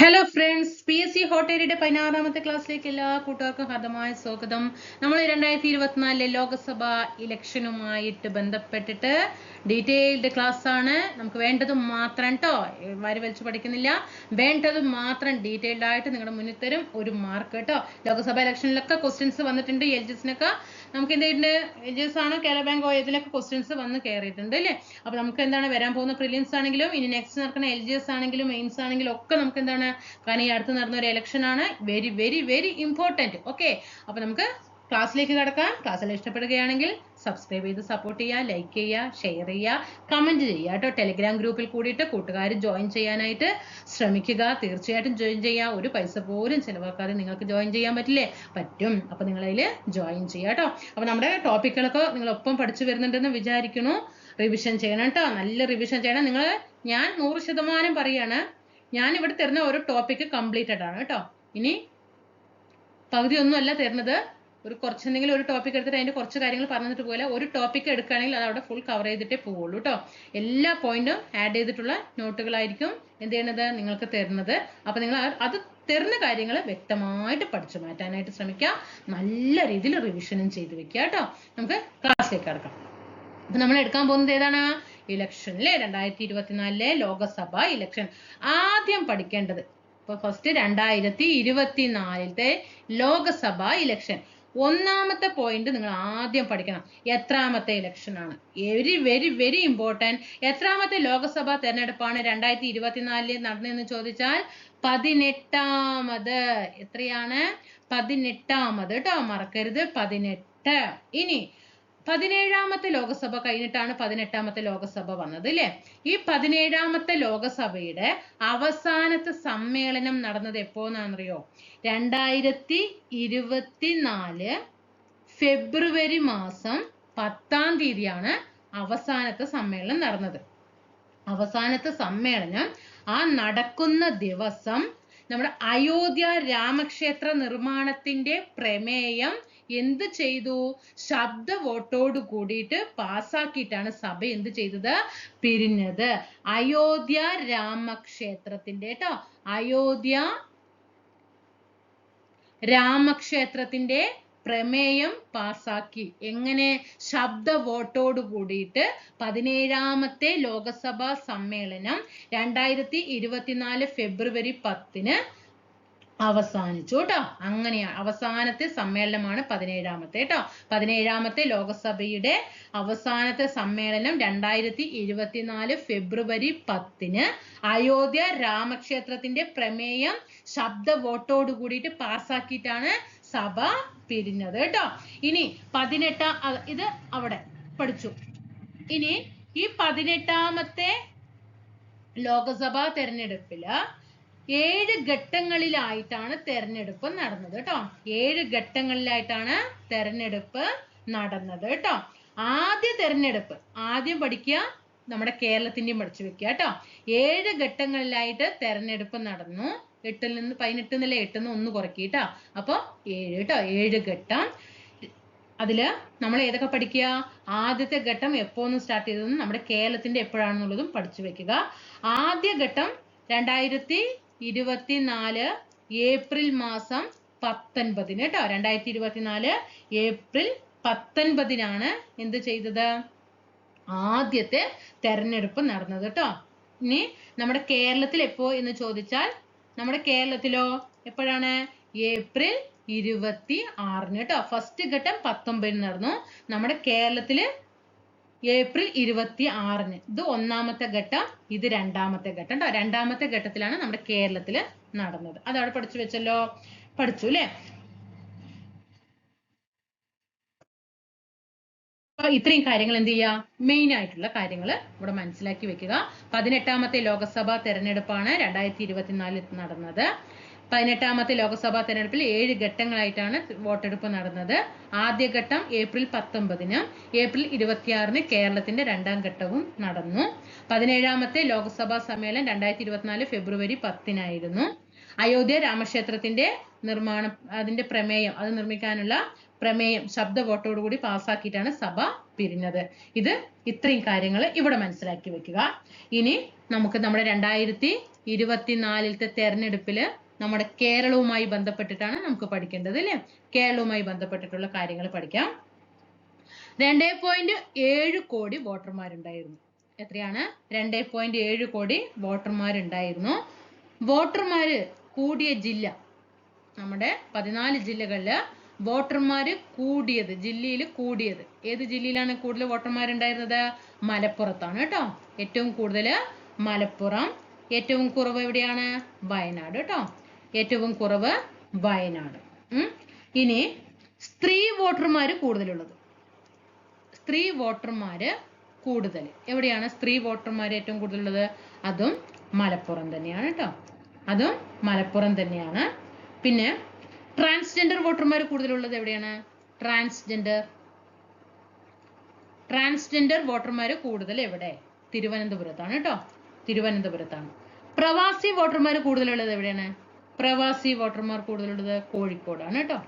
Hello friends P S C ഹോട്ടേരിയുടെ പതിനാറാമത്തെ ക്ലാസ്സിലേക്ക് എല്ലാ കൂട്ടുകാർക്കും ഹൃദമായ സ്വാഗതം. നമ്മൾ രണ്ടായിരത്തി ഇരുപത്തിനാലിലെ ലോക്സഭ ഇലക്ഷനുമായിട്ട് ബന്ധപ്പെട്ടിട്ട് ഡീറ്റെയിൽഡ് ക്ലാസ് ആണ്. നമുക്ക് വേണ്ടത് മാത്രം കേട്ടോ വാരി വലിച്ചു പഠിക്കുന്നില്ല. വേണ്ടത് മാത്രം ഡീറ്റെയിൽഡ് ആയിട്ട് നിങ്ങളുടെ മുന്നിൽ തരും. ഒരു മാർക്ക് കേട്ടോ ലോക്സഭ ഇലക്ഷനിലൊക്കെ ക്വസ്റ്റ്യൻസ് വന്നിട്ടുണ്ട് എൽ ജി എസിനൊക്കെ നമുക്ക് എന്ത് ചെയ്തിട്ടുണ്ട്? എൽ ആണ് കേരള ബാങ്ക് ഇതിലൊക്കെ ക്വസ്റ്റ്യൻസ് വന്ന് കയറിയിട്ടുണ്ട് അല്ലേ? അപ്പൊ നമുക്ക് എന്താണ് വരാൻ പോകുന്ന പ്രിലിംസ് ആണെങ്കിലും ഇനി നെക്സ്റ്റ് നടക്കുന്ന എൽ ജി എസ് ആണെങ്കിലും മെയിൻസ് ആണെങ്കിലും ഒക്കെ നമുക്ക് എന്താണ്? കാരണം ഈ അടുത്ത് നടന്ന ഒരു ഇലക്ഷൻ ആണ്. Very very very important okay അപ്പൊ നമുക്ക് ക്ലാസ്സിലേക്ക് കടക്കാം. ക്ലാസ്സിൽ ഇഷ്ടപ്പെടുകയാണെങ്കിൽ സബ്സ്ക്രൈബ് ചെയ്ത് സപ്പോർട്ട് ചെയ്യുക ലൈക്ക് ചെയ്യുക ഷെയർ ചെയ്യുക കമന്റ് ചെയ്യുക കേട്ടോ. ടെലിഗ്രാം ഗ്രൂപ്പിൽ കൂടിയിട്ട് കൂട്ടുകാർ ജോയിൻ ചെയ്യാനായിട്ട് ശ്രമിക്കുക. തീർച്ചയായിട്ടും ജോയിൻ ചെയ്യുക ഒരു പൈസ പോലും ചിലവാക്കാതെ നിങ്ങൾക്ക് ജോയിൻ ചെയ്യാൻ പറ്റില്ലേ? പറ്റും. അപ്പോൾ നിങ്ങളതിൽ ജോയിൻ ചെയ്യുക കേട്ടോ. അപ്പോൾ നമ്മുടെ ടോപ്പിക്കുകളൊക്കെ നിങ്ങളൊപ്പം പഠിച്ചു വരുന്നുണ്ടെന്ന് വിചാരിക്കുന്നു. റിവിഷൻ ചെയ്യണം കേട്ടോ. നല്ല റിവിഷൻ ചെയ്യണം. നിങ്ങൾ ഞാൻ നൂറ് ശതമാനം പറയാണ്. ഞാൻ ഇവിടെ തരുന്ന ഓരോ ടോപ്പിക്ക് കംപ്ലീറ്റഡ് ആണ് കേട്ടോ. ഇനി പകുതി ഒന്നുമല്ല തരുന്നത്. ഒരു കുറച്ചെന്തെങ്കിലും ഒരു ടോപ്പിക് എടുത്തിട്ട് അതിന്റെ കുറച്ച് കാര്യങ്ങൾ പറഞ്ഞിട്ട് പോലെ ഒരു ടോപ്പിക് എടുക്കുകയാണെങ്കിൽ അത് അവിടെ ഫുൾ കവർ ചെയ്തിട്ടേ പോവുള്ളൂ കേട്ടോ എല്ലാ പോയിന്റും ആഡ് ചെയ്തിട്ടുള്ള നോട്ടുകളായിരിക്കും എന്ത് ചെയ്യണത് നിങ്ങൾക്ക് തരുന്നത്. അപ്പൊ നിങ്ങൾ അത് തരുന്ന കാര്യങ്ങൾ വ്യക്തമായിട്ട് പഠിച്ചു മാറ്റാനായിട്ട് ശ്രമിക്കുക. നല്ല രീതിയിൽ റിവിഷനും ചെയ്ത് വെക്കുക കേട്ടോ നമുക്ക് ക്ലാസ്സിലേക്ക് കടക്കാം. അപ്പൊ നമ്മൾ എടുക്കാൻ പോകുന്നത് ഏതാണ്? ഇലക്ഷനിലെ രണ്ടായിരത്തി ഇരുപത്തിനാലിലെ ലോകസഭ ഇലക്ഷൻ ആദ്യം പഠിക്കേണ്ടത്. ഇപ്പൊ ഫസ്റ്റ് രണ്ടായിരത്തി ഇരുപത്തിനാലിലത്തെ ലോകസഭ ഇലക്ഷൻ ഒന്നാമത്തെ പോയിന്റ് നിങ്ങൾ ആദ്യം പഠിക്കണം. എത്രാമത്തെ ഇലക്ഷനാണ് വെരി വെരി വെരി ഇമ്പോർട്ടന്റ് എത്രാമത്തെ ലോക്സഭാ തെരഞ്ഞെടുപ്പാണ് രണ്ടായിരത്തി ഇരുപത്തിനാലിൽ നടന്നതെന്ന് ചോദിച്ചാൽ പതിനെട്ടാമത്. എത്രയാണ്? പതിനെട്ടാമത് കേട്ടോ മറക്കരുത്. പതിനെട്ട്. ഇനി പതിനേഴാമത്തെ ലോകസഭ കഴിഞ്ഞിട്ടാണ് പതിനെട്ടാമത്തെ ലോകസഭ വന്നത് അല്ലേ ഈ പതിനേഴാമത്തെ ലോകസഭയുടെ അവസാനത്തെ സമ്മേളനം നടന്നത് എപ്പോന്നാണെന്നറിയോ രണ്ടായിരത്തി ഇരുപത്തിനാല് ഫെബ്രുവരി മാസം പത്താം തീയതിയാണ് അവസാനത്തെ സമ്മേളനം നടന്നത്. അവസാനത്തെ സമ്മേളനം ആ നടക്കുന്ന ദിവസം നമ്മുടെ അയോധ്യ രാമക്ഷേത്ര നിർമ്മാണത്തിന്റെ പ്രമേയം എന്ത് ചെയ്തു? ശബ്ദ വോട്ടോട് കൂടിയിട്ട് പാസ്സാക്കിയിട്ടാണ് സഭ എന്ത് ചെയ്തത്? പിരിഞ്ഞത്. അയോധ്യ രാമക്ഷേത്രത്തിന്റെ കേട്ടോ അയോധ്യ രാമക്ഷേത്രത്തിന്റെ പ്രമേയം പാസാക്കി എങ്ങനെ? ശബ്ദ വോട്ടോട് കൂടിയിട്ട് പതിനേഴാമത്തെ ലോകസഭാ സമ്മേളനം രണ്ടായിരത്തി ഇരുപത്തിനാല് ഫെബ്രുവരി പത്തിന് അവസാനിച്ചു കേട്ടോ. അങ്ങനെയാണ് അവസാനത്തെ സമ്മേളനമാണ് പതിനേഴാമത്തെ കേട്ടോ. പതിനേഴാമത്തെ ലോകസഭയുടെ അവസാനത്തെ സമ്മേളനം രണ്ടായിരത്തി ഇരുപത്തിനാല് ഫെബ്രുവരി പത്തിന് അയോധ്യ രാമക്ഷേത്രത്തിന്റെ പ്രമേയം ശബ്ദ വോട്ടോട് കൂടിയിട്ട് പാസ്സാക്കിയിട്ടാണ് സഭ പിരിഞ്ഞത് കേട്ടോ. ഇനി പതിനെട്ടാം ഇത് അവിടെ പഠിച്ചു. ഇനി ഈ പതിനെട്ടാമത്തെ ലോകസഭാ തെരഞ്ഞെടുപ്പിൽ ഏഴ് ഘട്ടങ്ങളിലായിട്ടാണ് തെരഞ്ഞെടുപ്പ് നടന്നത് കേട്ടോ. ഏഴ് ഘട്ടങ്ങളിലായിട്ടാണ് തെരഞ്ഞെടുപ്പ് നടന്നത് കേട്ടോ. ആദ്യ തെരഞ്ഞെടുപ്പ് ആദ്യം പഠിക്കുക നമ്മുടെ കേരളത്തിന്റെയും പഠിച്ചു വെക്കുക കേട്ടോ. ഏഴ് ഘട്ടങ്ങളിലായിട്ട് തെരഞ്ഞെടുപ്പ് നടന്നു. എട്ടിൽ നിന്ന് പതിനെട്ട് നില എട്ടിൽ നിന്ന് ഒന്ന് കുറയ്ക്കുക കേട്ടോ. അപ്പോൾ ഏഴ് കേട്ടോ ഏഴ് ഘട്ടം. അതിൽ നമ്മൾ ഏതൊക്കെ പഠിക്കുക? ആദ്യത്തെ ഘട്ടം എപ്പോന്ന് സ്റ്റാർട്ട് ചെയ്തതെന്നും നമ്മുടെ കേരളത്തിന്റെ എപ്പോഴാണെന്നുള്ളതും പഠിച്ചു വെക്കുക. ആദ്യ ഘട്ടം രണ്ടായിരത്തി ഇരുപത്തിനാല് ഏപ്രിൽ മാസം പത്തൊൻപതിന് കേട്ടോ. രണ്ടായിരത്തി ഇരുപത്തിനാല് ഏപ്രിൽ പത്തൊൻപതിനാണ് എന്ത് ചെയ്തത്? ആദ്യത്തെ തെരഞ്ഞെടുപ്പ് നടന്നത് കേട്ടോ. ഇനി നമ്മുടെ കേരളത്തിൽ എപ്പോ എന്ന് ചോദിച്ചാൽ നമ്മുടെ കേരളത്തിലോ എപ്പോഴാണ്? ഏപ്രിൽ ഇരുപത്തി ആറിന് കേട്ടോ. ഫസ്റ്റ് ഘട്ടം പത്തൊമ്പതിന് നടന്നു. നമ്മുടെ കേരളത്തിൽ ഏപ്രിൽ ഇരുപത്തി ആറിന് ഇത് ഒന്നാമത്തെ ഘട്ടം ഇത് രണ്ടാമത്തെ ഘട്ടം. കേട്ടോ രണ്ടാമത്തെ ഘട്ടത്തിലാണ് നമ്മുടെ കേരളത്തിൽ നടന്നത്. അതവിടെ പഠിച്ചു വെച്ചല്ലോ? പഠിച്ചു അല്ലേ അപ്പൊ ഇത്രയും കാര്യങ്ങൾ എന്ത് ചെയ്യുക മെയിൻ ആയിട്ടുള്ള കാര്യങ്ങൾ ഇവിടെ മനസ്സിലാക്കി വെക്കുക. പതിനെട്ടാമത്തെ ലോകസഭാ തെരഞ്ഞെടുപ്പാണ് രണ്ടായിരത്തി ഇരുപത്തിനാലിൽ നടന്നത്. പതിനെട്ടാമത്തെ ലോക്സഭാ തെരഞ്ഞെടുപ്പിൽ ഏഴ് ഘട്ടങ്ങളായിട്ടാണ് വോട്ടെടുപ്പ് നടന്നത്. ആദ്യഘട്ടം ഏപ്രിൽ പത്തൊമ്പതിന് ഏപ്രിൽ ഇരുപത്തിയാറിന് കേരളത്തിന്റെ രണ്ടാം ഘട്ടവും നടന്നു. പതിനേഴാമത്തെ ലോക്സഭാ സമ്മേളനം രണ്ടായിരത്തി ഇരുപത്തിനാല് ഫെബ്രുവരി പത്തിനായിരുന്നു. അയോധ്യ രാമക്ഷേത്രത്തിന്റെ നിർമ്മാണം അതിന്റെ പ്രമേയം അത് നിർമ്മിക്കാനുള്ള പ്രമേയം ശബ്ദ വോട്ടോടുകൂടി പാസ്സാക്കിയിട്ടാണ് സഭ പിരിഞ്ഞത്. ഇത് ഇത്രയും കാര്യങ്ങൾ ഇവിടെ മനസ്സിലാക്കി വെക്കുക. ഇനി നമുക്ക് നമ്മുടെ രണ്ടായിരത്തി ഇരുപത്തിനാലിലത്തെ തെരഞ്ഞെടുപ്പിൽ നമ്മുടെ കേരളവുമായി ബന്ധപ്പെട്ടിട്ടാണ് നമുക്ക് പഠിക്കേണ്ടത് അല്ലേ? കേരളവുമായി ബന്ധപ്പെട്ടിട്ടുള്ള കാര്യങ്ങൾ പഠിക്കാം. രണ്ടേ പോയിന്റ് ഏഴ് കോടി വോട്ടർമാരുണ്ടായിരുന്നു. എത്രയാണ്? രണ്ടേ പോയിന്റ് ഏഴ് കോടി വോട്ടർമാരുണ്ടായിരുന്നു. വോട്ടർമാര് കൂടിയ ജില്ല നമ്മുടെ പതിനാല് ജില്ലകളിൽ വോട്ടർമാര് കൂടിയത് ജില്ലയിൽ കൂടിയത്. ഏത് ജില്ലയിലാണ് കൂടുതൽ വോട്ടർമാരുണ്ടായിരുന്നത്? മലപ്പുറത്താണ് കേട്ടോ. ഏറ്റവും കൂടുതൽ മലപ്പുറം. ഏറ്റവും കുറവ് എവിടെയാണ്? വയനാട് കേട്ടോ. ഏറ്റവും കുറവ് വയനാട്. ഇനി സ്ത്രീ വോട്ടർമാർ കൂടുതലുള്ളത്. സ്ത്രീ വോട്ടർമാര് കൂടുതൽ. എവിടെയാണ് സ്ത്രീ വോട്ടർമാർ ഏറ്റവും കൂടുതലുള്ളത്? അതും മലപ്പുറം തന്നെയാണ് കേട്ടോ അതും മലപ്പുറം തന്നെയാണ്. പിന്നെ ട്രാൻസ്ജെൻഡർ വോട്ടർമാർ കൂടുതലുള്ളത് എവിടെയാണ്? ട്രാൻസ്ജെൻഡർ ട്രാൻസ്ജെൻഡർ വോട്ടർമാർ കൂടുതൽ എവിടെ? തിരുവനന്തപുരത്താണ് കേട്ടോ തിരുവനന്തപുരത്താണ്. പ്രവാസി വോട്ടർമാർ കൂടുതലുള്ളത് എവിടെയാണ്? പ്രവാസി വോട്ടർമാർ കൂടുതലുള്ളത് കോഴിക്കോടാണ് കേട്ടോ.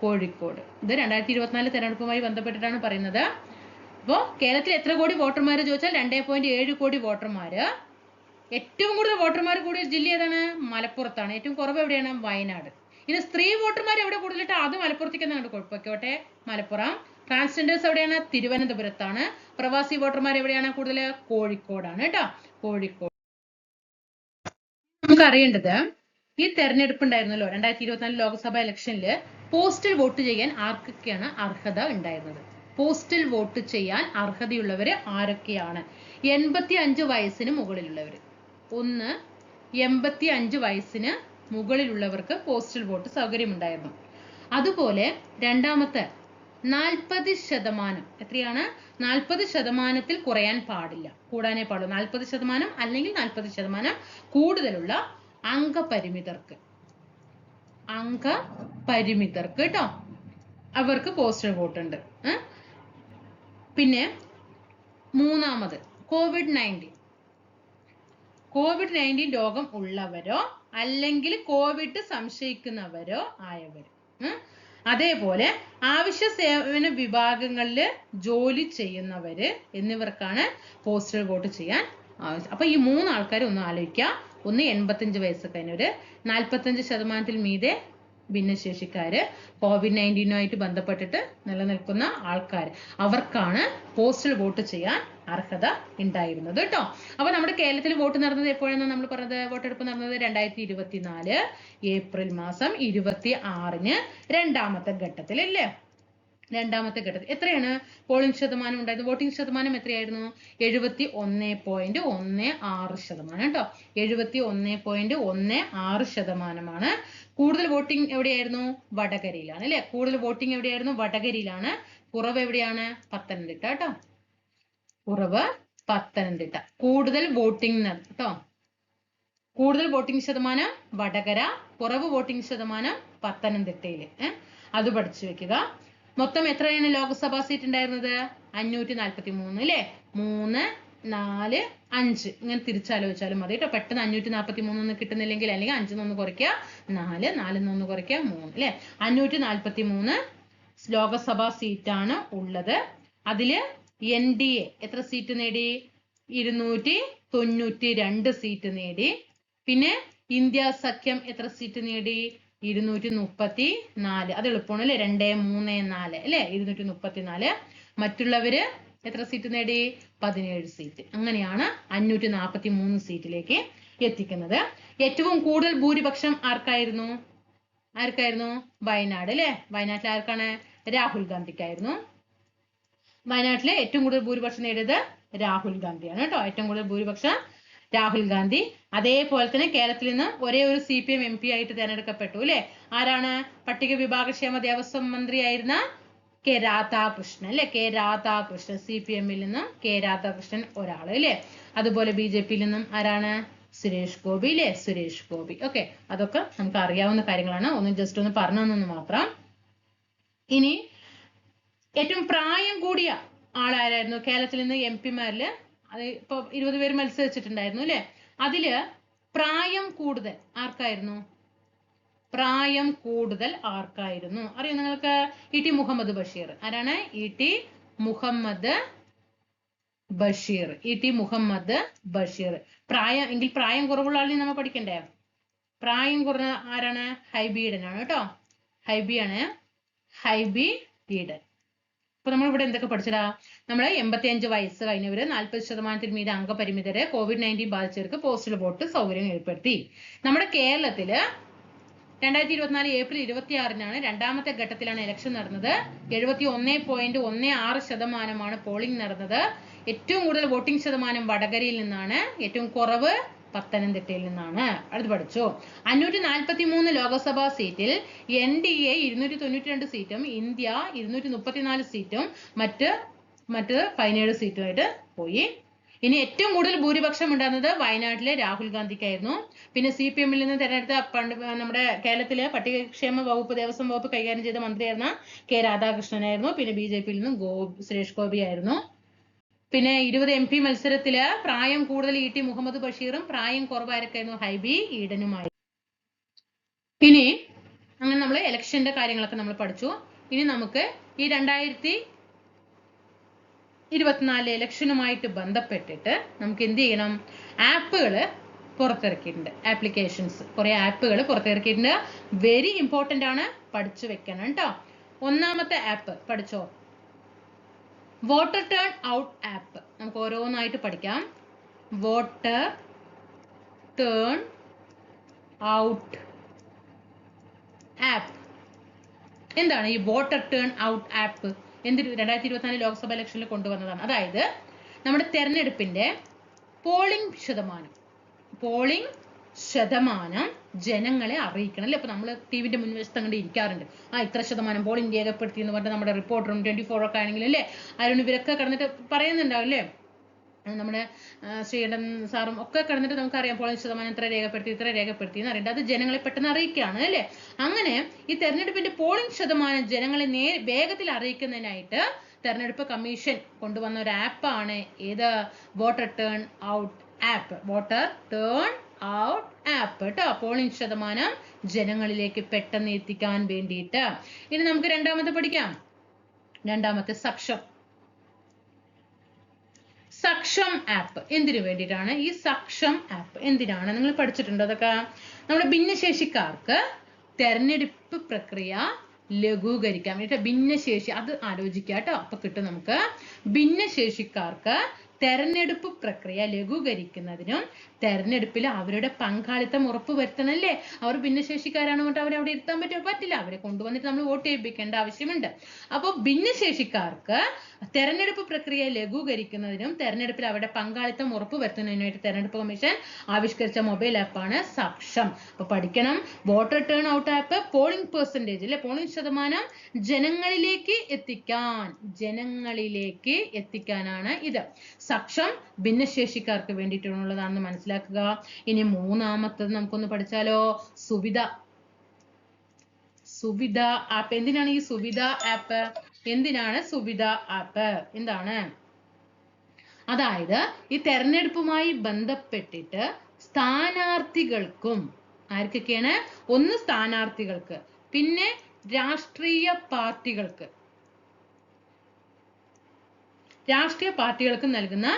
കോഴിക്കോട്. ഇത് രണ്ടായിരത്തി ഇരുപത്തിനാല് തെരഞ്ഞെടുപ്പുമായി ബന്ധപ്പെട്ടിട്ടാണ് പറയുന്നത്. അപ്പോൾ കേരളത്തിൽ എത്ര കോടി വോട്ടർമാർ ചോദിച്ചാൽ രണ്ടേ പോയിന്റ് ഏഴ് കോടി വോട്ടർമാർ ഏറ്റവും കൂടുതൽ വോട്ടർമാർ കൂടിയ ജില്ല ഏതാണ്? മലപ്പുറത്താണ്. ഏറ്റവും കുറവ് എവിടെയാണ്? വയനാട്. ഇനി സ്ത്രീ വോട്ടർമാർ എവിടെ കൂടുതലിട്ട് അത് മലപ്പുറത്തേക്ക് തന്നെ കുഴപ്പമൊക്കെ മലപ്പുറം. ട്രാൻസ്ജെൻഡേഴ്സ് എവിടെയാണ്? തിരുവനന്തപുരത്താണ്. പ്രവാസി വോട്ടർമാർ എവിടെയാണ് കൂടുതൽ കോഴിക്കോടാണ് കേട്ടോ. കോഴിക്കോട് നമുക്ക് അറിയേണ്ടത് ഈ തെരഞ്ഞെടുപ്പ് ഉണ്ടായിരുന്നല്ലോ രണ്ടായിരത്തി ഇരുപത്തിനാല് ലോക്സഭ ഇലക്ഷനിൽ പോസ്റ്റൽ വോട്ട് ചെയ്യാൻ ആർക്കൊക്കെയാണ് അർഹത ഉണ്ടായിരുന്നത്? പോസ്റ്റൽ വോട്ട് ചെയ്യാൻ അർഹതയുള്ളവര് ആരൊക്കെയാണ്? എൺപത്തി അഞ്ച് വയസ്സിന് മുകളിലുള്ളവർ ഒന്ന് എൺപത്തി അഞ്ച് വയസ്സിന് മുകളിലുള്ളവർക്ക് പോസ്റ്റൽ വോട്ട് സൗകര്യമുണ്ടായിരുന്നു. അതുപോലെ രണ്ടാമത്തെ നാൽപ്പത് ശതമാനം എത്രയാണ്? നാൽപ്പത് ശതമാനത്തിൽ കുറയാൻ പാടില്ല. കൂടാനേ പാടുള്ളൂ. നാൽപ്പത് ശതമാനം അല്ലെങ്കിൽ നാൽപ്പത് ശതമാനം കൂടുതലുള്ള അംഗപരിമിതർക്ക്. അംഗപരിമിതർക്ക് കേട്ടോ അവർക്ക് പോസ്റ്റൽ വോട്ട് ഉണ്ട്. പിന്നെ മൂന്നാമത് കോവിഡ് നയന്റീൻ കോവിഡ് നയന്റീൻ രോഗം ഉള്ളവരോ അല്ലെങ്കിൽ കോവിഡ് സംശയിക്കുന്നവരോ ആയവർ അതേപോലെ ആവശ്യ സേവന വിഭാഗങ്ങളിൽ ജോലി ചെയ്യുന്നവര് എന്നിവർക്കാണ് പോസ്റ്റൽ വോട്ട് ചെയ്യാൻ ആവശ്യം. അപ്പൊ ഈ മൂന്ന് ആൾക്കാരെ ഒന്ന് ആലോചിക്കുക ഒന്ന് എൺപത്തഞ്ച് വയസ്സ് കഴിഞ്ഞവര് നാൽപ്പത്തഞ്ച് ശതമാനത്തിൽ മീതെ ഭിന്നശേഷിക്കാര്. കോവിഡ് നയന്റീനുമായിട്ട് ബന്ധപ്പെട്ടിട്ട് നിലനിൽക്കുന്ന ആൾക്കാർ അവർക്കാണ് പോസ്റ്റൽ വോട്ട് ചെയ്യാൻ അർഹത ഉണ്ടായിരുന്നത് കേട്ടോ. അപ്പൊ നമ്മുടെ കേരളത്തിൽ വോട്ട് നടന്നത് എപ്പോഴാണ് നമ്മൾ പറഞ്ഞത്? വോട്ടെടുപ്പ് നടന്നത് രണ്ടായിരത്തി ഇരുപത്തിനാല് ഏപ്രിൽ മാസം ഇരുപത്തി ആറിന് രണ്ടാമത്തെ ഘട്ടത്തിൽ അല്ലേ രണ്ടാമത്തെ ഘട്ടത്തിൽ. എത്രയാണ്? പോളിംഗ് ശതമാനം ഉണ്ടായത്. വോട്ടിംഗ് ശതമാനം എത്രയായിരുന്നു? എഴുപത്തി ഒന്ന് പോയിന്റ് ഒന്ന് ആറ് ശതമാനം കേട്ടോ എഴുപത്തി ഒന്ന് പോയിന്റ് ഒന്ന് ആറ് ശതമാനമാണ്. കൂടുതൽ വോട്ടിംഗ് എവിടെയായിരുന്നു? വടകരയിലാണ് അല്ലെ? കൂടുതൽ വോട്ടിംഗ് എവിടെയായിരുന്നു? വടകരയിലാണ്. കുറവ് എവിടെയാണ്? പത്തനംതിട്ട കേട്ടോ കുറവ് പത്തനംതിട്ട. കൂടുതൽ വോട്ടിംഗ് കേട്ടോ കൂടുതൽ വോട്ടിംഗ് ശതമാനം വടകര കുറവ് വോട്ടിംഗ് ശതമാനം പത്തനംതിട്ടയിൽ. ഏഹ് അത് പഠിച്ചു വെക്കുക. മൊത്തം എത്രയാണ് ലോക്സഭാ സീറ്റ് ഉണ്ടായിരുന്നത്? അഞ്ഞൂറ്റി നാൽപ്പത്തി മൂന്ന് അല്ലേ? മൂന്ന് നാല് അഞ്ച്. ഇങ്ങനെ തിരിച്ചാലോചിച്ചാലും മതി കേട്ടോ. പെട്ടെന്ന് അഞ്ഞൂറ്റി നാൽപ്പത്തി ഒന്ന് കിട്ടുന്നില്ലെങ്കിൽ അല്ലെങ്കിൽ അഞ്ചിൽ നിന്ന് കുറയ്ക്കുക. നാല് നാലിൽ നിന്ന് കുറയ്ക്കുക. മൂന്ന് അല്ലേ? അഞ്ഞൂറ്റി നാൽപ്പത്തി മൂന്ന് ലോകസഭാ സീറ്റാണ് ഉള്ളത്. അതിൽ എൻ ഡി എ എത്ര സീറ്റ് നേടി? ഇരുന്നൂറ്റി തൊണ്ണൂറ്റി രണ്ട് സീറ്റ് നേടി. പിന്നെ ഇന്ത്യ സഖ്യം എത്ര സീറ്റ് നേടി? ഇരുന്നൂറ്റി മുപ്പത്തി നാല് അത് എളുപ്പമാണ് അല്ലെ? രണ്ട് മൂന്ന് നാല് അല്ലെ? ഇരുന്നൂറ്റി മുപ്പത്തി നാല് മറ്റുള്ളവര് എത്ര സീറ്റ് നേടി? പതിനേഴ് സീറ്റ് അങ്ങനെയാണ് അഞ്ഞൂറ്റി നാൽപ്പത്തി മൂന്ന് സീറ്റിലേക്ക് എത്തിക്കുന്നത്. ഏറ്റവും കൂടുതൽ ഭൂരിപക്ഷം ആർക്കായിരുന്നു? ആർക്കായിരുന്നു? വയനാട് അല്ലെ? വയനാട്ടിൽ ആർക്കാണ്? രാഹുൽ ഗാന്ധിക്കായിരുന്നു. വയനാട്ടിലെ ഏറ്റവും കൂടുതൽ ഭൂരിപക്ഷം നേടിയത് രാഹുൽ ഗാന്ധിയാണ് കേട്ടോ. ഏറ്റവും കൂടുതൽ ഭൂരിപക്ഷം രാഹുൽ ഗാന്ധി. അതേപോലെ തന്നെ കേരളത്തിൽ നിന്ന് ഒരേ ഒരു C P M M P ആയിട്ട് തിരഞ്ഞെടുക്കപ്പെട്ടു അല്ലെ? ആരാണ്? പട്ടിക വിഭാഗക്ഷേമ ദേവസ്വം മന്ത്രിയായിരുന്ന കെ രാധാകൃഷ്ണൻ അല്ലെ? കെ രാധാകൃഷ്ണൻ സി പി എമ്മിൽ നിന്നും കെ രാധാകൃഷ്ണൻ ഒരാൾ അല്ലെ? അതുപോലെ ബി ജെ പിയിൽ നിന്നും ആരാണ്? സുരേഷ് ഗോപി അല്ലെ? സുരേഷ് ഗോപി. ഓക്കെ അതൊക്കെ നമുക്ക് അറിയാവുന്ന കാര്യങ്ങളാണ്. ഒന്ന് ജസ്റ്റ് ഒന്ന് പറഞ്ഞു തന്നു മാത്രം. ഇനി ഏറ്റവും പ്രായം കൂടിയ ആളാരായിരുന്നു? കേരളത്തിൽ നിന്ന് എം പിമാരിൽ അത് ഇപ്പൊ ഇരുപത് പേര് മത്സരിച്ചിട്ടുണ്ടായിരുന്നു അല്ലെ? അതിൽ പ്രായം കൂടുതൽ ആർക്കായിരുന്നു? പ്രായം കൂടുതൽ ആർക്കായിരുന്നു? അറിയോ നിങ്ങൾക്ക്? E T Muhammad Basheer. ആരാണ്? E T Muhammad Basheer. E T Muhammad Basheer. പ്രായം എങ്കിൽ പ്രായം കുറവുള്ള ആളിനെ നമ്മൾ പഠിക്കണ്ടേ? പ്രായം കുറഞ്ഞ ആരാണ്? ഹൈബി ആണ് കേട്ടോ. ഹൈബി ആണ് ഹൈബി ഈഡൻ അപ്പൊ നമ്മൾ ഇവിടെ എന്തൊക്കെ പഠിച്ചതാ? നമ്മൾ എൺപത്തി അഞ്ച് വയസ്സ് കഴിഞ്ഞവര് നാൽപ്പത് ശതമാനത്തിന് മീതെ അംഗപരിമിതരെ കോവിഡ് നയന്റീൻ ബാധിച്ചവർക്ക് പോസ്റ്റൽ വോട്ട് സൗകര്യം ഏർപ്പെടുത്തി. നമ്മുടെ കേരളത്തിൽ രണ്ടായിരത്തി ഇരുപത്തിനാല് ഏപ്രിൽ ഇരുപത്തി ആറിനാണ് രണ്ടാമത്തെ ഘട്ടത്തിലാണ് ഇലക്ഷൻ നടന്നത്. എഴുപത്തി ഒന്ന് പോയിന്റ് ഒന്ന് ആറ് ശതമാനമാണ് പോളിംഗ് നടന്നത്. ഏറ്റവും കൂടുതൽ വോട്ടിംഗ് ശതമാനം വടകരയിൽ നിന്നാണ്. ഏറ്റവും കുറവ് പത്തനംതിട്ടയിൽ നിന്നാണ്. അടുത്ത് പഠിച്ചു. അഞ്ഞൂറ്റി നാൽപ്പത്തി മൂന്ന് ലോക്സഭാ സീറ്റിൽ എൻ ഡി എ ഇരുന്നൂറ്റി തൊണ്ണൂറ്റി രണ്ട് സീറ്റും ഇന്ത്യ ഇരുന്നൂറ്റി മുപ്പത്തിനാല് സീറ്റും മറ്റ് മറ്റ് പതിനേഴ് സീറ്റുമായിട്ട് പോയി. ഇനി ഏറ്റവും കൂടുതൽ ഭൂരിപക്ഷം ഉണ്ടായിരുന്നത് വയനാട്ടിലെ രാഹുൽ ഗാന്ധിക്കായിരുന്നു. പിന്നെ സി പി എമ്മിൽ നിന്ന് തെരഞ്ഞെടുത്ത പണ്ട് നമ്മുടെ കേരളത്തിലെ പട്ടികക്ഷേമ വകുപ്പ് ദേവസ്വം വകുപ്പ് കൈകാര്യം ചെയ്ത മന്ത്രിയായിരുന്ന കെ രാധാകൃഷ്ണനായിരുന്നു. പിന്നെ ബി ജെ പിയിൽ നിന്ന് ഗോ സുരേഷ് ഗോപി ആയിരുന്നു പിന്നെ ഇരുപത് എം പി മത്സരത്തിൽ പ്രായം കൂടുതൽ ഇ ടി മുഹമ്മദ് ബഷീറും പ്രായം കുറവായിരിക്കുന്നു ഹൈബി ഈഡനുമായി. ഇനി അങ്ങനെ നമ്മൾ ഇലക്ഷന്റെ കാര്യങ്ങളൊക്കെ നമ്മൾ പഠിച്ചു. ഇനി നമുക്ക് ഈ രണ്ടായിരത്തി ഇരുപത്തിനാല് ഇലക്ഷനുമായിട്ട് ബന്ധപ്പെട്ടിട്ട് നമുക്ക് എന്ത് ചെയ്യണം? ആപ്പുകൾ പുറത്തിറക്കിയിട്ടുണ്ട്. ആപ്ലിക്കേഷൻസ് കുറെ ആപ്പുകൾ പുറത്തിറക്കിയിട്ടുണ്ട്. വെരി ഇമ്പോർട്ടന്റ് ആണ് പഠിച്ചു വെക്കണം കേട്ടോ ഒന്നാമത്തെ ആപ്പ് പഠിച്ചോ? വോട്ടർ ടേൺ ഔട്ട് ആപ്പ് നമുക്ക് ഓരോന്നായിട്ട് പഠിക്കാം. വോട്ടർ ടേൺ ഔട്ട് ആപ്പ് എന്താണ് ഈ വാട്ടർ ടേൺ ഔട്ട് ആപ്പ് എന്ത് രണ്ടായിരത്തി ഇരുപത്തിനാല് ലോക്സഭ ഇലക്ഷനിൽ കൊണ്ടുവന്നതാണ്. അതായത് നമ്മുടെ തെരഞ്ഞെടുപ്പിന്റെ പോളിംഗ് ശതമാനം. പോളിംഗ് ശതമാനം ജനങ്ങളെ അറിയിക്കണം അല്ലേ? അപ്പൊ നമ്മൾ ടി വിന്റെ മുൻവശത്ത് അങ്ങോട്ട് ഇരിക്കാറുണ്ട്. ആ ഇത്ര ശതമാനം പോളിംഗ് രേഖപ്പെടുത്തി എന്ന് പറഞ്ഞിട്ട് നമ്മുടെ റിപ്പോർട്ടറും ഫോർ ഒക്കെ ആണെങ്കിലും അല്ലേ? അരുൺ ഇവരൊക്കെ കടന്നിട്ട് പറയുന്നുണ്ടാവും അല്ലേ? നമ്മുടെ ശ്രീകണ്ഠൻ സാറും ഒക്കെ കിടന്നിട്ട് നമുക്കറിയാം പോളിംഗ് ശതമാനം ഇത്ര രേഖപ്പെടുത്തി ഇത്ര രേഖപ്പെടുത്തി എന്ന് അറിയേണ്ടത് അത് ജനങ്ങളെ പെട്ടെന്ന് അറിയിക്കുകയാണ് അല്ലേ? അങ്ങനെ ഈ തെരഞ്ഞെടുപ്പിന്റെ പോളിംഗ് ശതമാനം ജനങ്ങളെ നേ വേഗത്തിൽ അറിയിക്കുന്നതിനായിട്ട് തെരഞ്ഞെടുപ്പ് കമ്മീഷൻ കൊണ്ടുവന്ന ഒരു ആപ്പാണ് ഏത്? Voter turnout app voter turnout app കേട്ടോ. പോളിംഗ് ശതമാനം ജനങ്ങളിലേക്ക് പെട്ടെന്ന് എത്തിക്കാൻ വേണ്ടിയിട്ട്. ഇനി നമുക്ക് രണ്ടാമത്തെ പഠിക്കാം. രണ്ടാമത്തെ സക്ഷം. സക്ഷം ആപ്പ് എന്തിനു വേണ്ടിയിട്ടാണ്? ഈ സക്ഷം ആപ്പ് എന്തിനാണ്? നിങ്ങൾ പഠിച്ചിട്ടുണ്ടോ അതൊക്കെ? നമ്മുടെ ഭിന്നശേഷിക്കാർക്ക് തെരഞ്ഞെടുപ്പ് പ്രക്രിയ ലഘൂകരിക്കാൻ വേണ്ടിയിട്ട് ഭിന്നശേഷി അത് ആലോചിക്കുക കേട്ടോ. അപ്പൊ കിട്ടും നമുക്ക്. ഭിന്നശേഷിക്കാർക്ക് തെരഞ്ഞെടുപ്പ് പ്രക്രിയ ലഘൂകരിക്കുന്നതിനും തെരഞ്ഞെടുപ്പിൽ അവരുടെ പങ്കാളിത്തം ഉറപ്പുവരുത്തണല്ലേ? അവർ ഭിന്നശേഷിക്കാരാണ് കൊണ്ട് അവരെ അവിടെ ഇരുത്താൻ പറ്റുമോ? പറ്റില്ല. അവരെ കൊണ്ടുവന്നിട്ട് നമ്മൾ വോട്ട് ചെയ്യിപ്പിക്കേണ്ട ആവശ്യമുണ്ട്. അപ്പോൾ ഭിന്നശേഷിക്കാർക്ക് തെരഞ്ഞെടുപ്പ് പ്രക്രിയ ലഘൂകരിക്കുന്നതിനും തെരഞ്ഞെടുപ്പിൽ അവരുടെ പങ്കാളിത്തം ഉറപ്പുവരുത്തുന്നതിനുമായിട്ട് തെരഞ്ഞെടുപ്പ് കമ്മീഷൻ ആവിഷ്കരിച്ച മൊബൈൽ ആപ്പാണ് സക്ഷം. അപ്പൊ പഠിക്കണം. Voter turnout app polling percentage അല്ലെ? പോളിംഗ് ശതമാനം ജനങ്ങളിലേക്ക് എത്തിക്കാൻ ജനങ്ങളിലേക്ക് എത്തിക്കാനാണ് ഇത്. സക്ഷം ഭിന്നശേഷിക്കാർക്ക് വേണ്ടിയിട്ടുള്ളതാണെന്ന് മനസ്സിലാക്കുക. ഇനി മൂന്നാമത്തത് നമുക്കൊന്ന് പഠിച്ചാലോ. സുവിധ. സുവിധ ആപ്പ് എന്തിനാണ് ഈ സുവിധ ആപ്പ് എന്തിനാണ് സുവിധ ആപ്പ് എന്താണ്? അതായത് ഈ തെരഞ്ഞെടുപ്പുമായി ബന്ധപ്പെട്ടിട്ട് സ്ഥാനാർത്ഥികൾക്കും ആർക്കൊക്കെയാണ്? ഒന്ന് സ്ഥാനാർത്ഥികൾക്ക്. പിന്നെ രാഷ്ട്രീയ പാർട്ടികൾക്ക്. രാഷ്ട്രീയ പാർട്ടികൾക്ക് നൽകുന്ന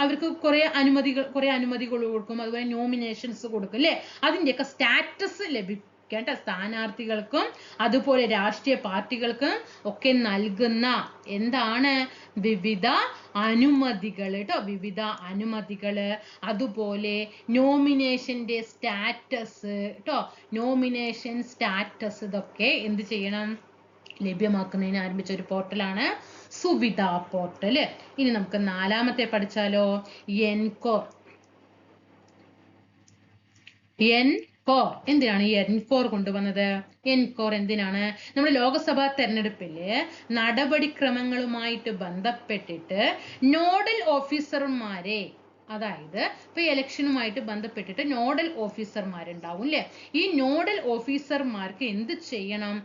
അവർക്ക് കുറെ അനുമതികൾ കുറെ അനുമതികൾ കൊടുക്കും. അതുപോലെ നോമിനേഷൻസ് കൊടുക്കും അല്ലേ അതിന്റെയൊക്കെ സ്റ്റാറ്റസ് ലഭിക്കേണ്ട സ്ഥാനാർത്ഥികൾക്കും അതുപോലെ രാഷ്ട്രീയ പാർട്ടികൾക്കും ഒക്കെ നൽകുന്ന എന്താണ്? വിവിധ അനുമതികൾ കേട്ടോ? വിവിധ അനുമതികൾ. അതുപോലെ നോമിനേഷന്റെ സ്റ്റാറ്റസ് കേട്ടോ? നോമിനേഷൻ സ്റ്റാറ്റസ് ഇതൊക്കെ എന്ത് ചെയ്യണം? ലഭ്യമാക്കുന്നതിന് ആരംഭിച്ച ഒരു പോർട്ടലാണ് സുവിധ പോർട്ടൽ ഇനി നമുക്ക് നാലാമത്തെ പഠിച്ചാലോ? എൻകോർ എൻകോർ എന്തിനാണ് ഈ എൻകോർ കൊണ്ടുവന്നത്? എൻകോർ എന്തിനാണ്? നമ്മുടെ ലോക്സഭാ തെരഞ്ഞെടുപ്പിൽ നടപടിക്രമങ്ങളുമായിട്ട് ബന്ധപ്പെട്ടിട്ട് നോഡൽ ഓഫീസർമാരെ അതായത് ഇപ്പൊ ഇലക്ഷനുമായിട്ട് ബന്ധപ്പെട്ടിട്ട് നോഡൽ ഓഫീസർമാരുണ്ടാവും അല്ലെ ഈ നോഡൽ ഓഫീസർമാർക്ക് എന്ത് ചെയ്യണം?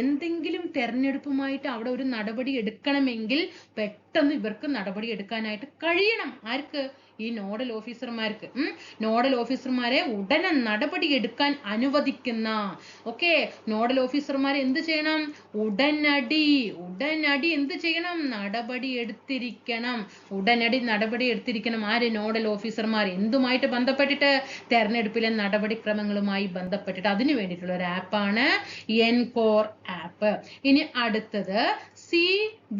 എന്തെങ്കിലും തെരഞ്ഞെടുപ്പുമായിട്ട് അവിടെ ഒരു നടപടി എടുക്കണമെങ്കിൽ പെട്ടെന്ന് ഇവർക്ക് നടപടി എടുക്കാനായിട്ട് കഴിയണം. ആർക്ക്? ഈ നോഡൽ ഓഫീസർമാർക്ക് നോഡൽ ഓഫീസർമാരെ ഉടനെ നടപടി എടുക്കാൻ അനുവദിക്കുന്ന ഓക്കെ നോഡൽ ഓഫീസർമാർ എന്ത് ചെയ്യണം? ഉടനടി ഉടനടി എന്ത് ചെയ്യണം? നടപടി എടുത്തിരിക്കണം. ഉടനടി നടപടി എടുത്തിരിക്കണം. ആര്? നോഡൽ ഓഫീസർമാർ എന്തുമായിട്ട് ബന്ധപ്പെട്ടിട്ട്? തെരഞ്ഞെടുപ്പിലെ നടപടിക്രമങ്ങളുമായി ബന്ധപ്പെട്ടിട്ട്. അതിനു വേണ്ടിയിട്ടുള്ള ഒരു ആപ്പാണ് എൻകോർ ആപ്പ് ഇനി അടുത്തത് C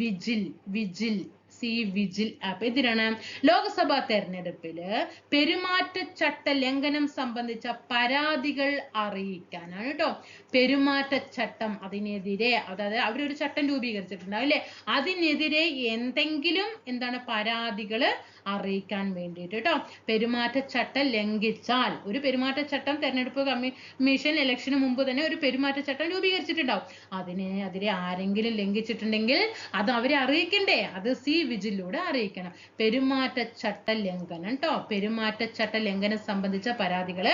vigil vigil C vigil app. എന്തിനാണ് ലോക്സഭാ തെരഞ്ഞെടുപ്പിൽ പെരുമാറ്റച്ചട്ട ലംഘനം സംബന്ധിച്ച പരാതികൾ അറിയിക്കാനാണ് കേട്ടോ പെരുമാറ്റച്ചട്ടം അതിനെതിരെ അതായത് അവരൊരു ചട്ടം രൂപീകരിച്ചിട്ടുണ്ടാവും അല്ലെ? അതിനെതിരെ എന്തെങ്കിലും എന്താണ് പരാതികൾ അറിയിക്കാൻ വേണ്ടിയിട്ട് കേട്ടോ പെരുമാറ്റച്ചട്ടം ലംഘിച്ചാൽ ഒരു പെരുമാറ്റച്ചട്ടം തെരഞ്ഞെടുപ്പ് കമ്മീഷൻ ഇലക്ഷന് മുമ്പ് തന്നെ ഒരു പെരുമാറ്റച്ചട്ടം രൂപീകരിച്ചിട്ടുണ്ടാവും. അതിനെ അതിരെ ആരെങ്കിലും ലംഘിച്ചിട്ടുണ്ടെങ്കിൽ അത് അവരെ അറിയിക്കണ്ടേ? അത് സി വിജിലൂടെ അറിയിക്കണം. പെരുമാറ്റച്ചട്ട ലംഘനം കേട്ടോ പെരുമാറ്റച്ചട്ട ലംഘനം സംബന്ധിച്ച പരാതികൾ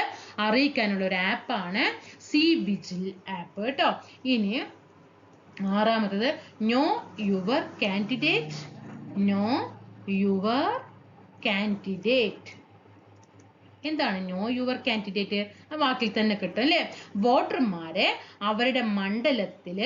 അറിയിക്കാനുള്ള ഒരു ആപ്പാണ് സി വിജിൽ ആപ്പ് കേട്ടോ ഇനി ആറാമത്തത് know your candidate know your candidate എന്താണ് നോ യുവർ കാൻഡിഡേറ്റ് ആ വാക്കിൽ തന്നെ കിട്ടും അല്ലേ? വോട്ടർമാരെ അവരുടെ മണ്ഡലത്തിൽ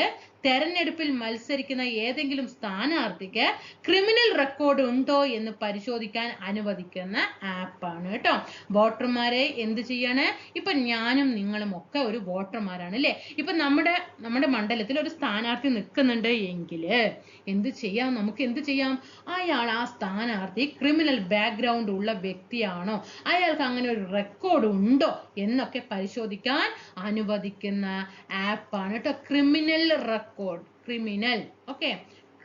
തെരഞ്ഞെടുപ്പിൽ മത്സരിക്കുന്ന ഏതെങ്കിലും സ്ഥാനാർത്ഥിക്ക് ക്രിമിനൽ റെക്കോർഡ് ഉണ്ടോ എന്ന് പരിശോധിക്കാൻ അനുവദിക്കുന്ന ആപ്പാണ് കേട്ടോ. വോട്ടർമാരെ എന്ത് ചെയ്യാണ്? ഇപ്പൊ ഞാനും നിങ്ങളും ഒക്കെ ഒരു വോട്ടർമാരാണ് അല്ലേ? ഇപ്പൊ നമ്മുടെ നമ്മുടെ മണ്ഡലത്തിൽ ഒരു സ്ഥാനാർത്ഥി നിൽക്കുന്നുണ്ട് എങ്കിൽ എന്ത് ചെയ്യാം? നമുക്ക് എന്ത് ചെയ്യാം? അയാൾ ആ സ്ഥാനാർത്ഥി ക്രിമിനൽ ബാക്ക്ഗ്രൗണ്ട് ഉള്ള വ്യക്തിയാണോ? അയാൾക്ക് അങ്ങനെ ഒരു റെക്കോർഡ് ഉണ്ടോ? എന്നൊക്കെ പരിശോധിക്കാൻ അനുവദിക്കുന്ന ആപ്പാണ് കേട്ടോ criminal record criminal okay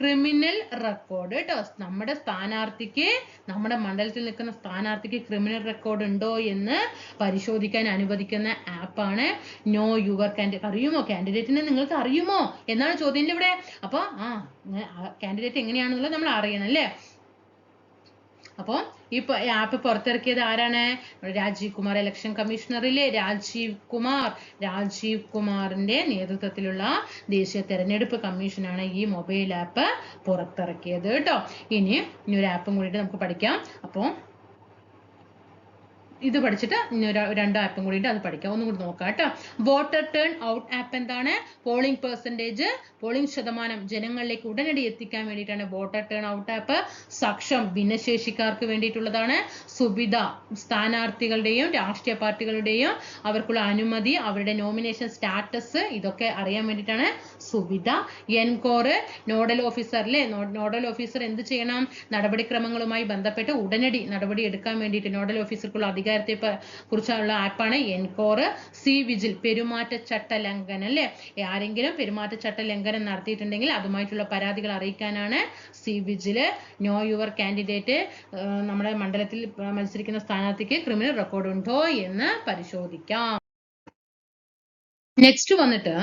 criminal record കേട്ടോ നമ്മുടെ സ്ഥാനാർത്ഥിക്ക് നമ്മുടെ മണ്ഡലത്തിൽ നിൽക്കുന്ന സ്ഥാനാർത്ഥിക്ക് ക്രിമിനൽ റെക്കോർഡ് ഉണ്ടോ എന്ന് പരിശോധിക്കാൻ അനുവദിക്കുന്ന ആപ്പാണ് നോ യുവർ കാൻഡിഡേറ്റ് അറിയുമോ? കാൻഡിഡേറ്റിനെ നിങ്ങൾക്ക് അറിയുമോ? എന്നാണ് ചോദ്യം ഇവിടെ. അപ്പോൾ ആ കാൻഡിഡേറ്റ് എങ്ങനെയാണെന്നുള്ളത് നമ്മൾ അറിയണം അല്ലേ? അപ്പോൾ ഈ ആപ്പ് പുറത്തിറക്കിയത് ആരാണ്? രാജീവ് കുമാർ ഇലക്ഷൻ കമ്മീഷണറിലെ രാജീവ് കുമാർ. രാജീവ് കുമാറിന്റെ നേതൃത്വത്തിലുള്ള ദേശീയ തെരഞ്ഞെടുപ്പ് കമ്മീഷനാണ് ഈ മൊബൈൽ ആപ്പ് പുറത്തിറക്കിയത് കേട്ടോ. ഇനി ഇനി ഒരു ആപ്പും കൂടിയിട്ട് നമുക്ക് പഠിക്കാം. അപ്പോൾ ഇത് പഠിച്ചിട്ട് രണ്ട് ആപ്പും കൂടിയിട്ട് അത് പഠിക്കാം. ഒന്നും കൂടി നോക്കാം കേട്ടോ. വോട്ടർ ടേൺ ഔട്ട് ആപ്പ് എന്താണ്? പോളിംഗ് പെർസെന്റേജ് പോളിംഗ് ശതമാനം ജനങ്ങളിലേക്ക് ഉടനടി എത്തിക്കാൻ വേണ്ടിയിട്ടാണ് voter turn out app Saksham ഭിന്നശേഷിക്കാർക്ക് വേണ്ടിയിട്ടുള്ളതാണ്. സുബിധ സ്ഥാനാർത്ഥികളുടെയും രാഷ്ട്രീയ പാർട്ടികളുടെയും അവർക്കുള്ള അനുമതി അവരുടെ നോമിനേഷൻ സ്റ്റാറ്റസ് ഇതൊക്കെ അറിയാൻ വേണ്ടിയിട്ടാണ് സുബിധ എൻകോർ നോഡൽ ഓഫീസർ അല്ലേ നോഡൽ ഓഫീസർ എന്ത് ചെയ്യണം? നടപടിക്രമങ്ങളുമായി ബന്ധപ്പെട്ട് ഉടനടി നടപടി എടുക്കാൻ വേണ്ടിയിട്ട് നോഡൽ ഓഫീസർക്കുള്ള അധികാരത്തെ പ- കുറിച്ചുള്ള ആപ്പാണ് എൻകോർ സി വിജിൽ പെരുമാറ്റച്ചട്ട ലംഘനം അല്ലേ ആരെങ്കിലും പെരുമാറ്റച്ചട്ട ലംഘനം നടത്തിയിട്ടുണ്ടെങ്കിൽ അതുമായിട്ടുള്ള പരാതികൾ അറിയിക്കാനാണ് C vigil. Know your candidate നമ്മുടെ മണ്ഡലത്തിൽ മത്സരിക്കുന്ന സ്ഥാനാർത്ഥിക്ക് ക്രിമിനൽ റെക്കോർഡ് ഉണ്ടോ എന്ന് പരിശോധിക്കാം. നെക്സ്റ്റ് വന്നിട്ട്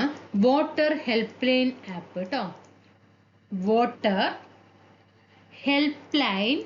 വോട്ടർ ഹെൽപ്പ് ലൈൻ ആപ്പ് കേട്ടോ വോട്ടർ ഹെൽപ്പ് ലൈൻ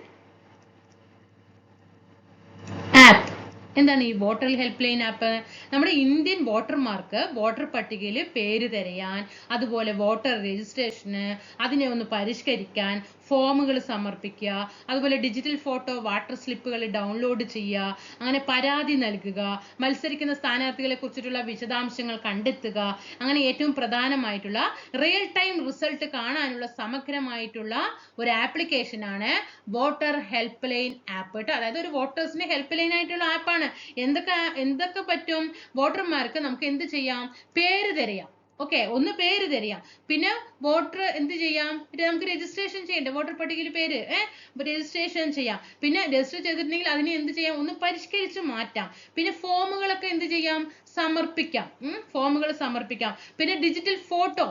ആപ്പ് എന്താണ് ഈ വോട്ടർ ഹെൽപ്പ് ലൈൻ ആപ്പ് നമ്മുടെ ഇന്ത്യൻ വോട്ടർമാർക്ക് വോട്ടർ പട്ടികയിൽ പേര് തിരയാൻ അതുപോലെ വോട്ടർ രജിസ്ട്രേഷന് അതിനെ ഒന്ന് പരിഷ്കരിക്കാൻ ഫോമുകൾ സമർപ്പിക്കുക അതുപോലെ ഡിജിറ്റൽ ഫോട്ടോ വാട്ടർ സ്ലിപ്പുകൾ ഡൗൺലോഡ് ചെയ്യുക അങ്ങനെ പരാതി നൽകുക മത്സരിക്കുന്ന സ്ഥാനാർത്ഥികളെ കുറിച്ചിട്ടുള്ള വിശദാംശങ്ങൾ കണ്ടെത്തുക അങ്ങനെ ഏറ്റവും പ്രധാനമായിട്ടുള്ള റിയൽ ടൈം റിസൾട്ട് കാണാനുള്ള സമഗ്രമായിട്ടുള്ള ഒരു ആപ്ലിക്കേഷനാണ് വോട്ടർ ഹെൽപ്പ് ലൈൻ ആപ്പ് കേട്ടോ. അതായത് ഒരു വോട്ടേഴ്സിന്റെ ഹെൽപ്പ് ലൈൻ ആയിട്ടുള്ള ആപ്പാണ് എന്തൊക്കെ എന്തൊക്കെ പറ്റും? വോട്ടർമാർക്ക് നമുക്ക് എന്ത് ചെയ്യാം? പേര് തിരയാം. ഓക്കെ ഒന്ന് പേര് തരിക. പിന്നെ വോട്ടർ എന്ത് ചെയ്യാം? പിന്നെ നമുക്ക് രജിസ്ട്രേഷൻ ചെയ്യണ്ടേ? വോട്ടർ പട്ടികയിൽ പേര് ഏഹ് രജിസ്ട്രേഷൻ ചെയ്യാം. പിന്നെ രജിസ്റ്റർ ചെയ്തിട്ടുണ്ടെങ്കിൽ അതിനെ എന്ത് ചെയ്യാം? ഒന്ന് പരിഷ്കരിച്ച് മാറ്റാം. പിന്നെ ഫോമുകളൊക്കെ എന്ത് ചെയ്യാം? സമർപ്പിക്കാം. ഫോമുകൾ സമർപ്പിക്കാം. പിന്നെ ഡിജിറ്റൽ ഫോട്ടോ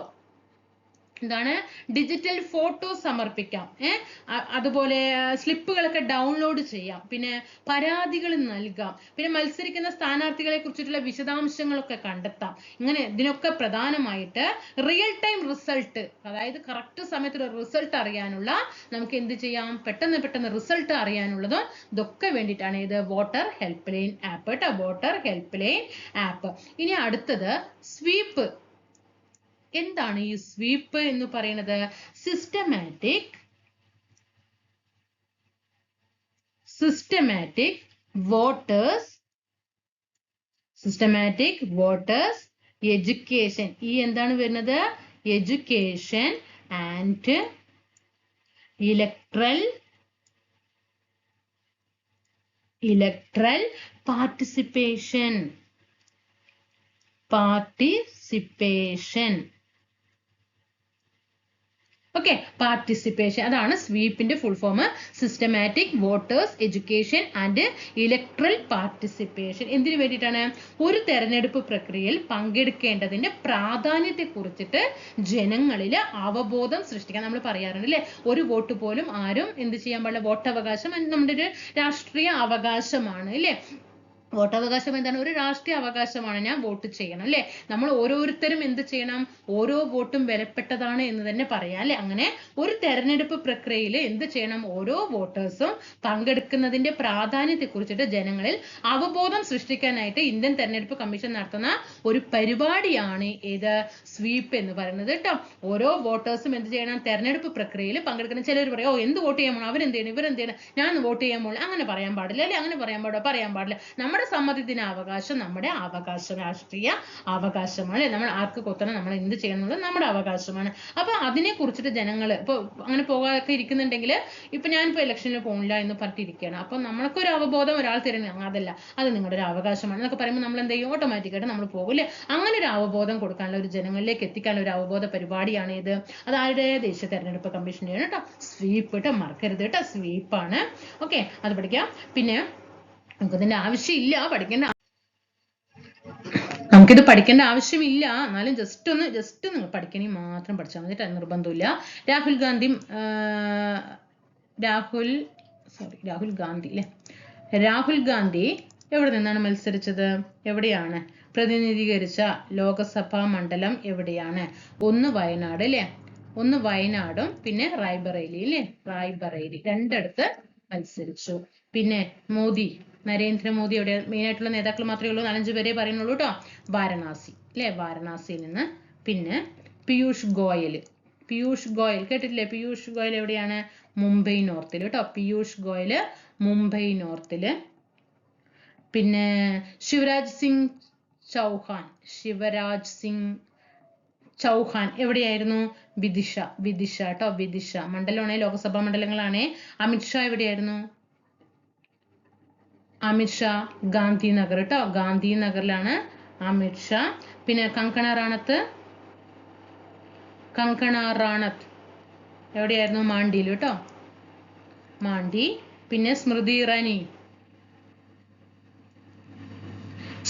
എന്താണ്? ഡിജിറ്റൽ ഫോട്ടോ സമർപ്പിക്കാം. ഏഹ് അതുപോലെ സ്ലിപ്പുകളൊക്കെ ഡൗൺലോഡ് ചെയ്യാം. പിന്നെ പരാതികൾ നൽകാം. പിന്നെ മത്സരിക്കുന്ന സ്ഥാനാർത്ഥികളെ കുറിച്ചിട്ടുള്ള വിശദാംശങ്ങളൊക്കെ കണ്ടെത്താം. ഇങ്ങനെ ഇതിനൊക്കെ പ്രധാനമായിട്ട് റിയൽ ടൈം റിസൾട്ട് അതായത് കറക്റ്റ് സമയത്ത് റിസൾട്ട് അറിയാനുള്ള നമുക്ക് എന്ത് ചെയ്യാം? പെട്ടെന്ന് പെട്ടെന്ന് റിസൾട്ട് അറിയാനുള്ളതും ഇതൊക്കെ വേണ്ടിയിട്ടാണ് ഇത് വോട്ടർ ഹെൽപ്പ് ലൈൻ ആപ്പ് കേട്ടോ. വോട്ടർ ഹെൽപ്പ് ലൈൻ ആപ്പ് ഇനി അടുത്തത് സ്വീപ്പ് എന്താണ് ഈ സ്വീപ്പ് എന്ന് പറയുന്നത്? Systematic systematic voters systematic voters education ഈ എന്താണ് വരുന്നത്? Education and electoral electoral participation participation okay participation അതാണ് സ്വീപ്പിന്റെ full form systematic voters education and electoral participation എന്തിനു വേണ്ടിയിട്ടാണ്? ഒരു തെരഞ്ഞെടുപ്പ് പ്രക്രിയയിൽ പങ്കെടുക്കേണ്ടതിന്റെ പ്രാധാന്യത്തെ കുറിച്ചിട്ട് ജനങ്ങളിൽ അവബോധം സൃഷ്ടിക്കാൻ നമ്മൾ പറയാറുണ്ട് അല്ലെ? ഒരു വോട്ട് പോലും ആരും എന്ത് ചെയ്യാൻ പാടില്ല. വോട്ടവകാശം നമ്മുടെ ഒരു രാഷ്ട്രീയ അവകാശമാണ് അല്ലെ? വോട്ടവകാശം എന്താണ്? ഒരു രാഷ്ട്രീയ അവകാശമാണ് ഞാൻ വോട്ട് ചെയ്യണം അല്ലെ? നമ്മൾ ഓരോരുത്തരും എന്ത് ചെയ്യണം? ഓരോ വോട്ടും വിലപ്പെട്ടതാണ് എന്ന് തന്നെ പറയാം അല്ലെ? അങ്ങനെ ഒരു തെരഞ്ഞെടുപ്പ് പ്രക്രിയയിൽ എന്ത് ചെയ്യണം? ഓരോ വോട്ടേഴ്സും പങ്കെടുക്കുന്നതിന്റെ പ്രാധാന്യത്തെ കുറിച്ചിട്ട് ജനങ്ങളിൽ അവബോധം സൃഷ്ടിക്കാനായിട്ട് ഇന്ത്യൻ തെരഞ്ഞെടുപ്പ് കമ്മീഷൻ നടത്തുന്ന ഒരു പരിപാടിയാണ് ഏത് സ്വീപ്പ് എന്ന് പറയുന്നത് കേട്ടോ. ഓരോ വോട്ടേഴ്സും എന്ത് ചെയ്യണം? തെരഞ്ഞെടുപ്പ് പ്രക്രിയയിൽ പങ്കെടുക്കുന്ന ചിലർ പറയും ഓ എന്ത് വോട്ട് ചെയ്യാൻ പോകണം അവരെന്ത് ചെയ്യണം? ഇവരെന്ത് ചെയ്യണം? ഞാൻ വോട്ട് ചെയ്യാൻ പോകണം അങ്ങനെ പറയാൻ പാടില്ല അല്ലെ? അങ്ങനെ പറയാൻ പാടില്ല പറയാൻ പാടില്ല. നമ്മുടെ സമ്മതിദാന അവകാശം നമ്മുടെ അവകാശ രാഷ്ട്രീയ അവകാശമാണ്. നമ്മൾ ആർക്ക് കൊത്തണം നമ്മൾ എന്ത് ചെയ്യണം എന്നുള്ളത് നമ്മുടെ അവകാശമാണ്. അപ്പൊ അതിനെ കുറിച്ചിട്ട് ജനങ്ങൾ ഇപ്പൊ അങ്ങനെ പോകാതെ ഇരിക്കുന്നുണ്ടെങ്കിൽ ഇപ്പൊ ഞാനിപ്പോ ഇലക്ഷനിൽ പോകില്ല എന്ന് പറഞ്ഞിരിക്കുകയാണ് അപ്പൊ നമ്മൾക്കൊരു അവബോധം ഒരാൾ തരുന്ന അതല്ല. അത് നിങ്ങളുടെ ഒരു അവകാശമാണ്. എന്നൊക്കെ പറയുമ്പോൾ നമ്മൾ എന്ത് ചെയ്യും? ഓട്ടോമാറ്റിക്കായിട്ട് നമ്മൾ പോകില്ലേ അങ്ങനെ ഒരു അവബോധം കൊടുക്കാനുള്ള ഒരു ജനങ്ങളിലേക്ക് എത്തിക്കാനുള്ള ഒരു അവബോധ പരിപാടിയാണ് ഇത്. അത് ആരുടെ? ദേശീയ തെരഞ്ഞെടുപ്പ് കമ്മീഷന്റെ കേട്ടോ. സ്വീപ്പ് കേട്ടോ മറക്കരുത് കേട്ടോ. സ്വീപ്പാണ്. ഓക്കെ അത് പഠിക്കാം. പിന്നെ നമുക്കതിന്റെ ആവശ്യമില്ല പഠിക്കേണ്ട. നമുക്കിത് പഠിക്കേണ്ട ആവശ്യമില്ല. എന്നാലും ജസ്റ്റ് ഒന്ന് ജസ്റ്റ് നിങ്ങൾ പഠിക്കണമെങ്കിൽ മാത്രം പഠിച്ചാൽ മതി നിർബന്ധമില്ല. രാഹുൽ ഗാന്ധി രാഹുൽ സോറി രാഹുൽ ഗാന്ധി അല്ലേ? രാഹുൽ ഗാന്ധി എവിടെ നിന്നാണ് മത്സരിച്ചത്? എവിടെയാണ്? പ്രതിനിധീകരിച്ച ലോകസഭാ മണ്ഡലം എവിടെയാണ്? ഒന്ന് വയനാട് അല്ലേ? ഒന്ന് വയനാടും പിന്നെ റായ്ബറേലി അല്ലേ? റായ്ബറേലി. രണ്ടിടത്ത് മത്സരിച്ചു. പിന്നെ മോദി നരേന്ദ്രമോദി അവിടെ മെയിൻ ആയിട്ടുള്ള നേതാക്കൾ മാത്രമേ ഉള്ളൂ നാലഞ്ച് പേരെ പറയുന്നുള്ളൂ കേട്ടോ വാരണാസി അല്ലേ വാരണാസിയിൽ നിന്ന്. പിന്നെ പീയൂഷ് ഗോയൽ. പീയൂഷ് ഗോയൽ കേട്ടിട്ടില്ലേ? പീയൂഷ് ഗോയൽ എവിടെയാണ്? മുംബൈ നോർത്തിൽ കേട്ടോ പീയൂഷ് ഗോയൽ മുംബൈ നോർത്തിൽ. പിന്നെ ശിവരാജ് സിംഗ് ചൗഹാൻ. ശിവരാജ് സിംഗ് ചൗഹാൻ എവിടെയായിരുന്നു? വിദിഷ. വിദിഷ കേട്ടോ വിദിഷ മണ്ഡലമാണേ ലോക്സഭാ മണ്ഡലങ്ങളാണേ. അമിത്ഷാ എവിടെയായിരുന്നു? അമിത്ഷാ ഗാന്ധിനഗർ കേട്ടോ ഗാന്ധിനഗറിലാണ് അമിത്ഷാ പിന്നെ കങ്കണ റാണത്ത്. കങ്കണ റാണത്ത്. എവിടെയായിരുന്നു? മാണ്ടിയിൽ കേട്ടോ മാണ്ടി പിന്നെ സ്മൃതി ഇറാനി.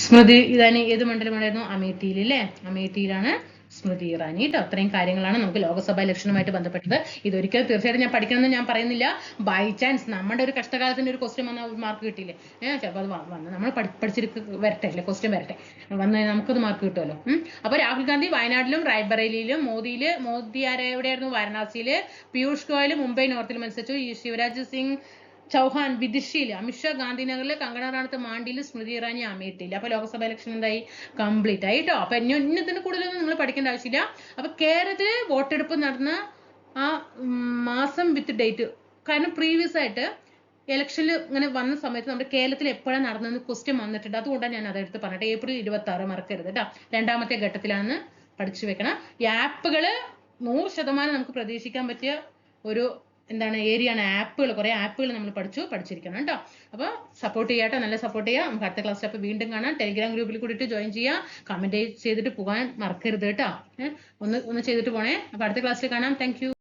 സ്മൃതി ഇറാനി ഏത് മണ്ഡലമായിരുന്നു? അമേഠിയിൽ അല്ലേ അമേഠിയിലാണ്. സ്മൃതി ഇറാനി. കേട്ടോ അത്രയും കാര്യങ്ങളാണ് നമുക്ക് ലോക്സഭ ഇലക്ഷനുമായിട്ട് ബന്ധപ്പെട്ടത്. ഇതൊരിക്കലും തീർച്ചയായിട്ടും ഞാൻ പഠിക്കണമെന്ന് ഞാൻ പറയുന്നില്ല. ബൈ ചാൻസ് നമ്മുടെ ഒരു കഷ്ടകാലത്തിന്റെ ഒരു ക്വസ്റ്റ്യൻ വന്ന മാർക്ക് കിട്ടിയില്ലേ? ഏഹ് ചിലപ്പോൾ അത് വന്ന് നമ്മൾ പഠി പഠിച്ചിരിക്ക വരട്ടെ അല്ലെ? ക്വസ്റ്റ്യൻ വരട്ടെ. വന്ന് നമുക്കത് മാർക്ക് കിട്ടുമല്ലോ. അപ്പോൾ അപ്പൊ രാഹുൽ ഗാന്ധി വയനാട്ടിലും റായ്ബറേലിയിലും മോദിയിൽ മോദി ആരെ എവിടെയായിരുന്നു? വാരണാസിയിൽ പീയൂഷ് ഗോയൽ മുംബൈ നോർത്തിൽ മത്സരിച്ചു. ഈ ശിവരാജ് സിംഗ് ചൗഹാൻ വിദിഷയിൽ അമിത്ഷാ ഗാന്ധിനഗറിൽ കങ്കണ റാണത്ത് മാണ്ടിയിൽ സ്മൃതി ഇറാനി അമേഠിയിൽ അപ്പൊ ലോക്സഭ ഇലക്ഷൻ എന്തായി? കംപ്ലീറ്റ് ആയി കേട്ടോ അപ്പൊ ഇനി ഇന്നത്തിന് കൂടുതലൊന്നും നിങ്ങൾ പഠിക്കേണ്ട ആവശ്യമില്ല. അപ്പൊ കേരളത്തിൽ വോട്ടെടുപ്പ് നടന്ന ആ മാസം വിത്ത് ഡേറ്റ് കാരണം പ്രീവിയസ് ആയിട്ട് ഇലക്ഷനിൽ ഇങ്ങനെ വന്ന സമയത്ത് നമ്മുടെ കേരളത്തിൽ എപ്പോഴാണ് നടന്നതെന്ന് ക്വസ്റ്റ്യൻ വന്നിട്ടുണ്ട്. അതുകൊണ്ടാണ് ഞാൻ അതെടുത്ത് പറഞ്ഞത്. ഏപ്രിൽ ഇരുപത്തി ആറ് മറക്കരുത് കേട്ടോ രണ്ടാമത്തെ ഘട്ടത്തിലാണ് പഠിച്ചു വെക്കണം. ഈ ആപ്പുകൾ നൂറ് ശതമാനം നമുക്ക് പ്രതീക്ഷിക്കാൻ പറ്റിയ ഒരു എന്താണ് ഏരിയാണ് ആപ്പുകൾ കുറെ ആപ്പുകൾ നമ്മൾ പഠിച്ചു പഠിച്ചിരിക്കണം കേട്ടോ. അപ്പോൾ സപ്പോർട്ട് ചെയ്യാട്ടോ നല്ല സപ്പോർട്ട് ചെയ്യാം നമുക്ക് അടുത്ത ക്ലാസ്സിൽ അപ്പോൾ വീണ്ടും കാണാം. ടെലിഗ്രാം ഗ്രൂപ്പിൽ കൂടിയിട്ട് ജോയിൻ ചെയ്യുക. കമന്റ് ചെയ്തിട്ട് പോകാൻ മറക്കരുത് കേട്ടോ. ഒന്ന് ഒന്ന് ചെയ്തിട്ട് പോണേ. അപ്പോൾ അടുത്ത ക്ലാസ്സിൽ കാണാം. താങ്ക്